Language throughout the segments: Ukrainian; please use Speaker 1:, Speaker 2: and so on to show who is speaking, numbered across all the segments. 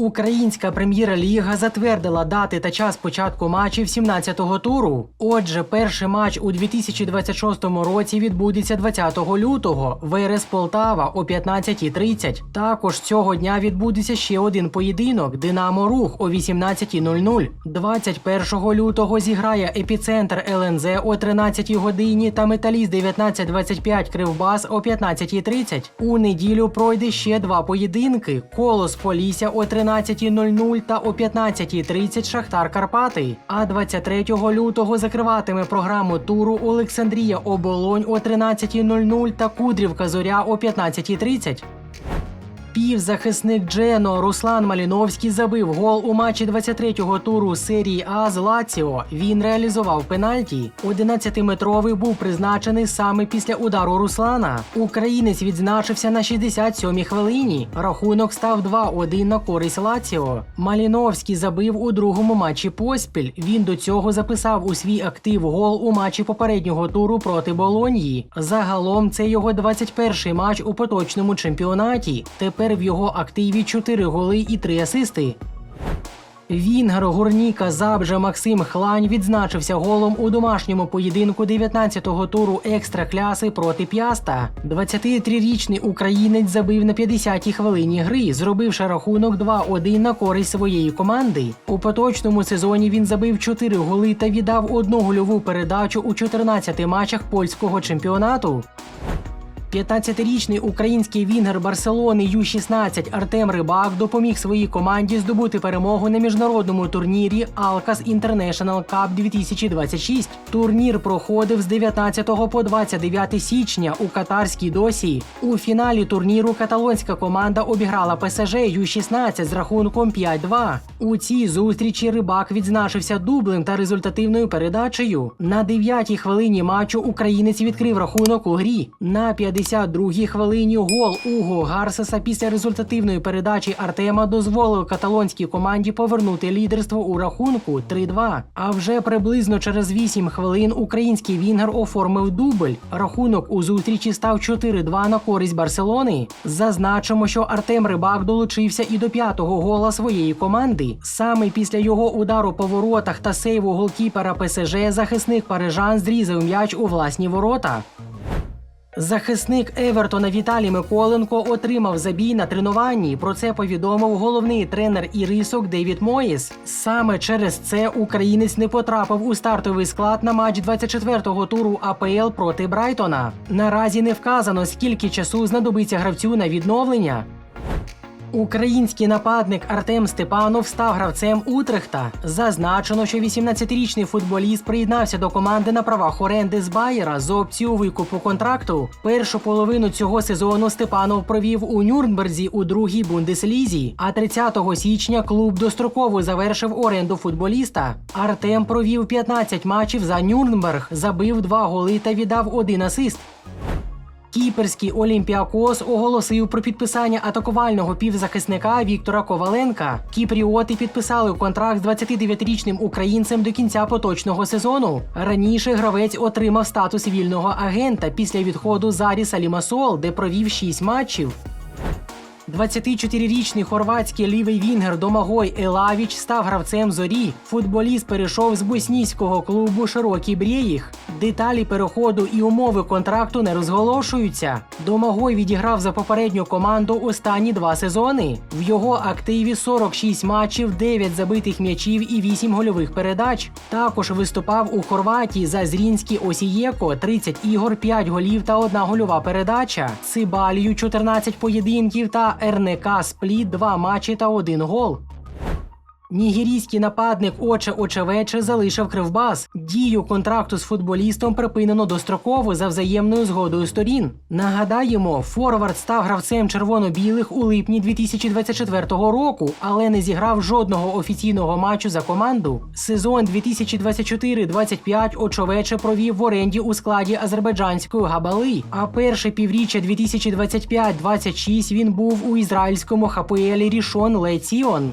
Speaker 1: Українська прем'єр-ліга затвердила дати та час початку матчів 17-го туру. Отже, перший матч у 2026 році відбудеться 20 лютого. Верес Полтава о 15.30. Також цього дня відбудеться ще один поєдинок Динамо Рух о 18.00. 21 лютого зіграє епіцентр ЛНЗ о 13 годині та Металіст 1925 Кривбас о 15.30. У неділю пройде ще два поєдинки: Колос Полісся о 13.00 та о 15.30 Шахтар Карпати. А 23 лютого закриватиме програму туру Олександрія Оболонь о 13.00 та Кудрівка Зоря о 15.30. Півзахисник Джено Руслан Маліновський забив гол у матчі 23-го туру серії А з Лаціо. Він реалізував пенальті. 11-метровий був призначений саме після удару Руслана. Українець відзначився на 67-й хвилині. Рахунок став 2-1 на користь Лаціо. Маліновський забив у другому матчі поспіль. Він до цього записав у свій актив гол у матчі попереднього туру проти Болоньї. Загалом це його 21-й матч у поточному чемпіонаті. Тепер в його активі 4 голи і 3 асисти. Вінгер Гурніка Забжа Максим Хлань відзначився голом у домашньому поєдинку 19-го туру екстра кляси проти П'яста. 23-річний українець забив на 50-й хвилині гри, зробивши рахунок 2-1 на користь своєї команди. У поточному сезоні він забив 4 голи та віддав одну гольову передачу у 14 матчах польського чемпіонату. 15-річний український вінгер Барселони Ю-16 Артем Рибак допоміг своїй команді здобути перемогу на міжнародному турнірі Alcas International Cup 2026. Турнір проходив з 19 по 29 січня у катарській досі. У фіналі турніру каталонська команда обіграла ПСЖ Ю-16 з рахунком 5-2. У цій зустрічі Рибак відзначився дублем та результативною передачею. На 9-й хвилині матчу українець відкрив рахунок у грі. На 52-й хвилині гол Уго Гарсеса після результативної передачі Артема дозволив каталонській команді повернути лідерство у рахунку 3-2. А вже приблизно через 8 хвилин український вінгер оформив дубль. Рахунок у зустрічі став 4-2 на користь Барселони. Зазначимо, що Артем Рибак долучився і до п'ятого гола своєї команди. Саме після його удару по воротах та сейву голкіпера ПСЖ захисник парижан зрізав м'яч у власні ворота. Захисник Евертона Віталій Миколенко отримав забій на тренуванні. Про це повідомив головний тренер Ірисок Девід Моїс. Саме через це українець не потрапив у стартовий склад на матч 24-го туру АПЛ проти Брайтона. Наразі не вказано, скільки часу знадобиться гравцю на відновлення. Український нападник Артем Степанов став гравцем Утрехта. Зазначено, що 18-річний футболіст приєднався до команди на правах оренди з Байера з опцією викупу контракту. Першу половину цього сезону Степанов провів у Нюрнберзі у другій бундеслізі. А 30 січня клуб достроково завершив оренду футболіста. Артем провів 15 матчів за Нюрнберг, забив два голи та віддав один асист. Кіперський Олімпіакос оголосив про підписання атакувального півзахисника Віктора Коваленка. Кіпріоти підписали контракт з 29-річним українцем до кінця поточного сезону. Раніше гравець отримав статус вільного агента після відходу Зарі Салімасол, де провів 6 матчів. 24-річний хорватський лівий вінгер Домагой Елавіч став гравцем зорі. Футболіст перейшов з боснійського клубу Широкий Брєїх. Деталі переходу і умови контракту не розголошуються. Домагой відіграв за попередню команду останні два сезони. В його активі 46 матчів, 9 забитих м'ячів і 8 гольових передач. Також виступав у Хорватії за Зрінський Осієко 30 ігор, 5 голів та 1 гольова передача. Цибалію 14 поєдинків та РНК Спліт 2 матчі та 1 гол. Нігерійський нападник Оче Очевече залишив Кривбас. Дію контракту з футболістом припинено достроково за взаємною згодою сторін. Нагадаємо, Форвард став гравцем червоно-білих у липні 2024 року, але не зіграв жодного офіційного матчу за команду. Сезон 2024-25 Очевече провів в оренді у складі азербайджанської Габали. А перше півріччя 2025-26 він був у ізраїльському ХПЛ Рішон Леціон.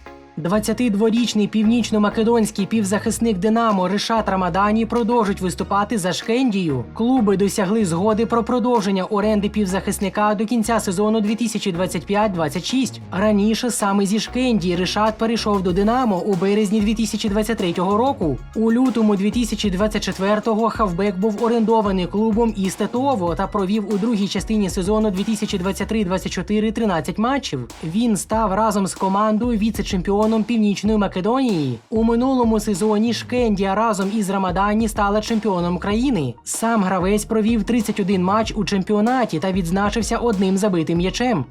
Speaker 1: 22-річний північно-македонський півзахисник Динамо Ришат Рамадані продовжить виступати за Шкендію. Клуби досягли згоди про продовження оренди півзахисника до кінця сезону 2025-26. Раніше саме зі Шкендії Ришат перейшов до Динамо у березні 2023 року. У лютому 2024-го хавбек був орендований клубом із Тетово та провів у другій частині сезону 2023-24 13 матчів. Він став разом з командою віце-чемпіоном Північної Македонії. У минулому сезоні Шкендія разом із Рамадані стала чемпіоном країни. Сам гравець провів 31 матч у чемпіонаті та відзначився одним забитим м'ячем.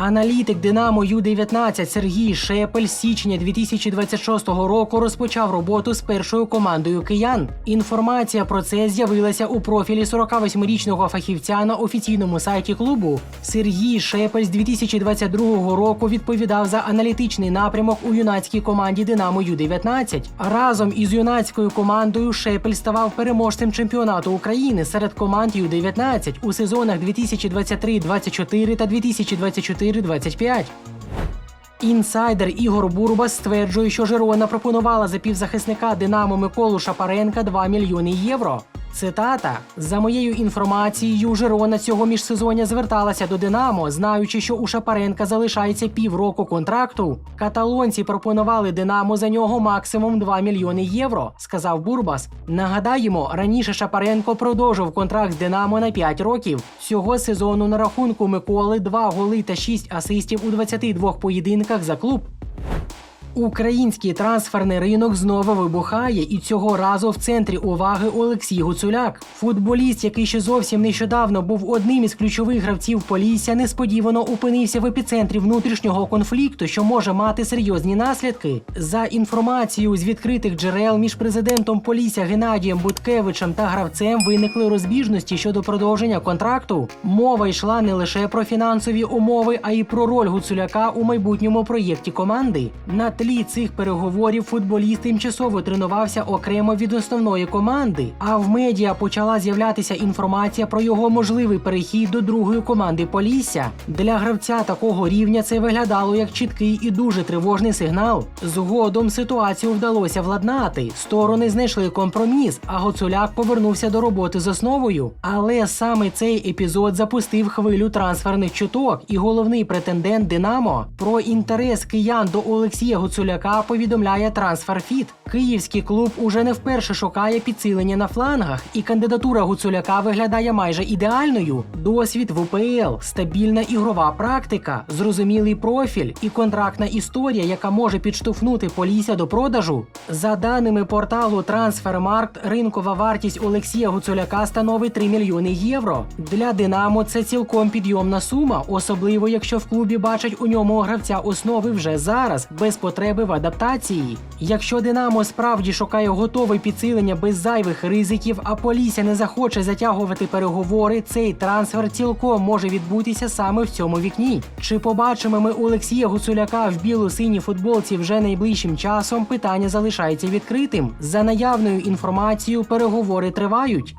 Speaker 1: Аналітик Динамо Ю-19 Сергій Шепель з січня 2026 року розпочав роботу з першою командою киян. Інформація про це з'явилася у профілі 48-річного фахівця на офіційному сайті клубу. Сергій Шепель з 2022 року відповідав за аналітичний напрямок у юнацькій команді Динамо Ю-19. Разом із юнацькою командою Шепель ставав переможцем чемпіонату України серед команд Ю-19 у сезонах 2023-24 та 2024-25. Інсайдер Ігор Бурбас стверджує, що Жирона пропонувала за півзахисника Динамо Миколу Шапаренка 2 мільйони євро. Цитата: за моєю інформацією, Жирона цього міжсезоння зверталася до Динамо, знаючи, що у Шапаренка залишається півроку контракту. Каталонці пропонували Динамо за нього максимум 2 мільйони євро, сказав Бурбас. Нагадаємо, раніше Шапаренко продовжив контракт з Динамо на 5 років. Цього сезону на рахунку Миколи 2 голи та 6 асистів у 22 поєдинках за клуб. Український трансферний ринок знову вибухає, і цього разу в центрі уваги Олексій Гуцуляк. Футболіст, який ще зовсім нещодавно був одним із ключових гравців Полісся, несподівано опинився в епіцентрі внутрішнього конфлікту, що може мати серйозні наслідки. За інформацією з відкритих джерел між президентом Полісся Геннадієм Буткевичем та гравцем виникли розбіжності щодо продовження контракту. Мова йшла не лише про фінансові умови, а й про роль Гуцуляка у майбутньому проєкті команди. На тлі цих переговорів футболіст тимчасово тренувався окремо від основної команди. А в медіа почала з'являтися інформація про його можливий перехід до другої команди Полісся. Для гравця такого рівня це виглядало як чіткий і дуже тривожний сигнал. Згодом ситуацію вдалося владнати. Сторони знайшли компроміс, а Гоцуляк повернувся до роботи з основою. Але саме цей епізод запустив хвилю трансферних чуток, і головний претендент Динамо про інтерес киян до Олексія Гуцуляка повідомляє Трансферфіт. Київський клуб уже не вперше шукає підсилення на флангах, і кандидатура Гуцуляка виглядає майже ідеальною. Досвід в УПЛ, стабільна ігрова практика, зрозумілий профіль і контрактна історія, яка може підштовхнути Полісся до продажу. За даними порталу Трансфермаркт, ринкова вартість Олексія Гуцуляка становить 3 мільйони євро. Для Динамо це цілком підйомна сума, особливо якщо в клубі бачать у ньому гравця основи вже зараз, без потреби в адаптації. Якщо Динамо справді шукає готове підсилення без зайвих ризиків, а Полісся не захоче затягувати переговори, цей трансфер цілком може відбутися саме в цьому вікні. Чи побачимо ми Олексія Гуцуляка в біло-синій футболці вже найближчим часом? Питання залишається відкритим. За наявною інформацією, переговори тривають.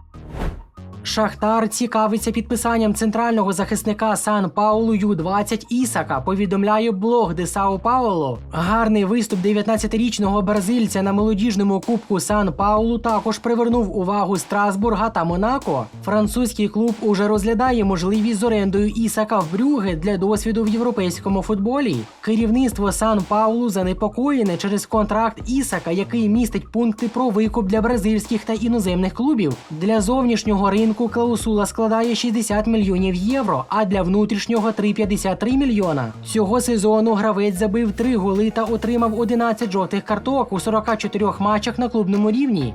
Speaker 1: Шахтар цікавиться підписанням центрального захисника Сан Паулу Ю-20 Ісака. Повідомляє блог Де Сао Пауло. Гарний виступ 19-річного бразильця на молодіжному кубку Сан Паулу також привернув увагу Страсбурга та Монако. Французький клуб уже розглядає можливість з орендою Ісака в Брюге для досвіду в європейському футболі. Керівництво Сан Паулу занепокоєне через контракт Ісака, який містить пункти про викуп для бразильських та іноземних клубів. Для зовнішнього ринку клаусула складає 60 мільйонів євро, а для внутрішнього 3,53 мільйона. Цього сезону гравець забив 3 голи та отримав 11 жовтих карток у 44 матчах на клубному рівні.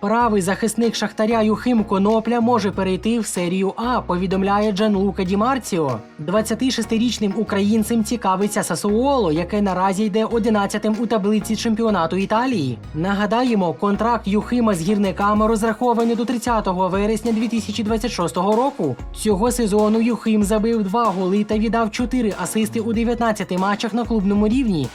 Speaker 1: Правий захисник Шахтаря Юхим Конопля може перейти в серію А, повідомляє Джанлука Ді Марціо. 26-річним українцем цікавиться Сасуоло, яке наразі йде 11-тим у таблиці чемпіонату Італії. Нагадаємо, контракт Юхима з гірниками розрахований до 30 вересня 2026 року. Цього сезону Юхим забив 2 голи та віддав 4 асисти у 19 матчах на клубному рівні.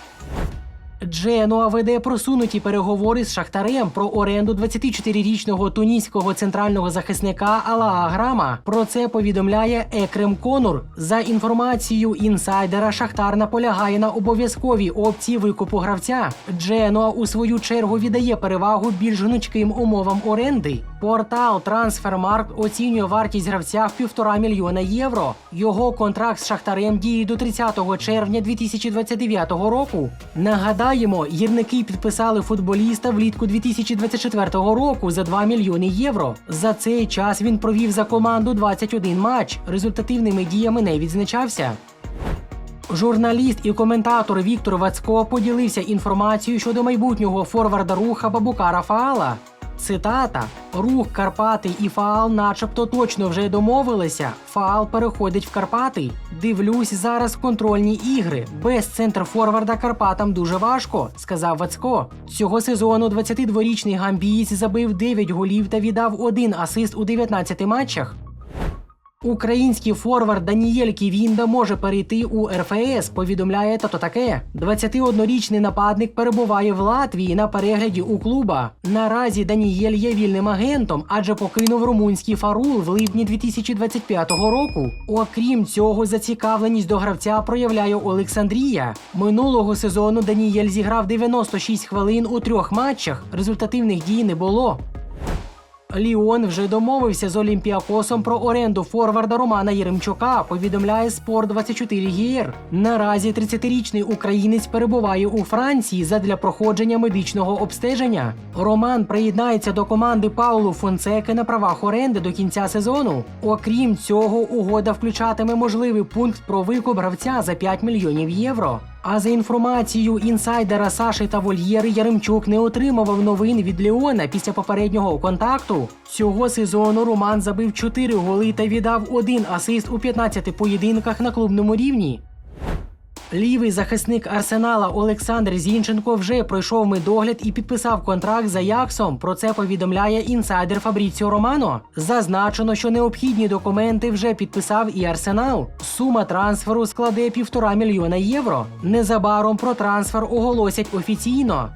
Speaker 1: Дженуа веде просунуті переговори з Шахтарем про оренду 24-річного туніського центрального захисника Алаа Грама. Про це повідомляє Екрем Конур. За інформацією інсайдера, Шахтар наполягає на обов'язковій опції викупу гравця. Дженуа у свою чергу віддає перевагу більш гнучким умовам оренди. Портал Трансфермаркт оцінює вартість гравця в півтора мільйона євро. Його контракт з Шахтарем діє до 30 червня 2029 року. Нагадаємо, гірники підписали футболіста влітку 2024 року за 2 мільйони євро. За цей час він провів за команду 21 матч. Результативними діями не відзначався. Журналіст і коментатор Віктор Вацько поділився інформацією щодо майбутнього форварда руха Бабукара Фаала. Цитата: Рух Карпати і Фаал, начебто, точно вже домовилися. Фаал переходить в Карпати. Дивлюсь зараз контрольні ігри. Без центр форварда Карпатам дуже важко, сказав Вацько. Цього сезону 22-річний гамбієць забив 9 голів та віддав один асист у 19 матчах. Український форвард Даніель Ківінда може перейти у РФС, повідомляє тато таке. 21-річний нападник перебуває в Латвії на перегляді у клуба. Наразі Даніель є вільним агентом, адже покинув румунський фарул в липні 2025 року. Окрім цього, зацікавленість до гравця проявляє Олександрія. Минулого сезону Даніель зіграв 96 хвилин у трьох матчах. Результативних дій не було. Ліон вже домовився з Олімпіакосом про оренду форварда Романа Єремчука, повідомляє Спорт 24 ГР. Наразі 30-річний українець перебуває у Франції задля проходження медичного обстеження. Роман приєднається до команди Паулу Фонсеки на правах оренди до кінця сезону. Окрім цього, угода включатиме можливий пункт про викуп гравця за 5 мільйонів євро. А за інформацією інсайдера Саші та Вольєри Яремчук не отримував новин від Леона після попереднього контакту. Цього сезону Роман забив 4 голи та віддав один асист у 15 поєдинках на клубному рівні. Лівий захисник Арсенала Олександр Зінченко вже пройшов медогляд і підписав контракт за Яксом. Про це повідомляє інсайдер Фабріціо Романо. Зазначено, що необхідні документи вже підписав і Арсенал. Сума трансферу складе півтора мільйона євро. Незабаром про трансфер оголосять офіційно.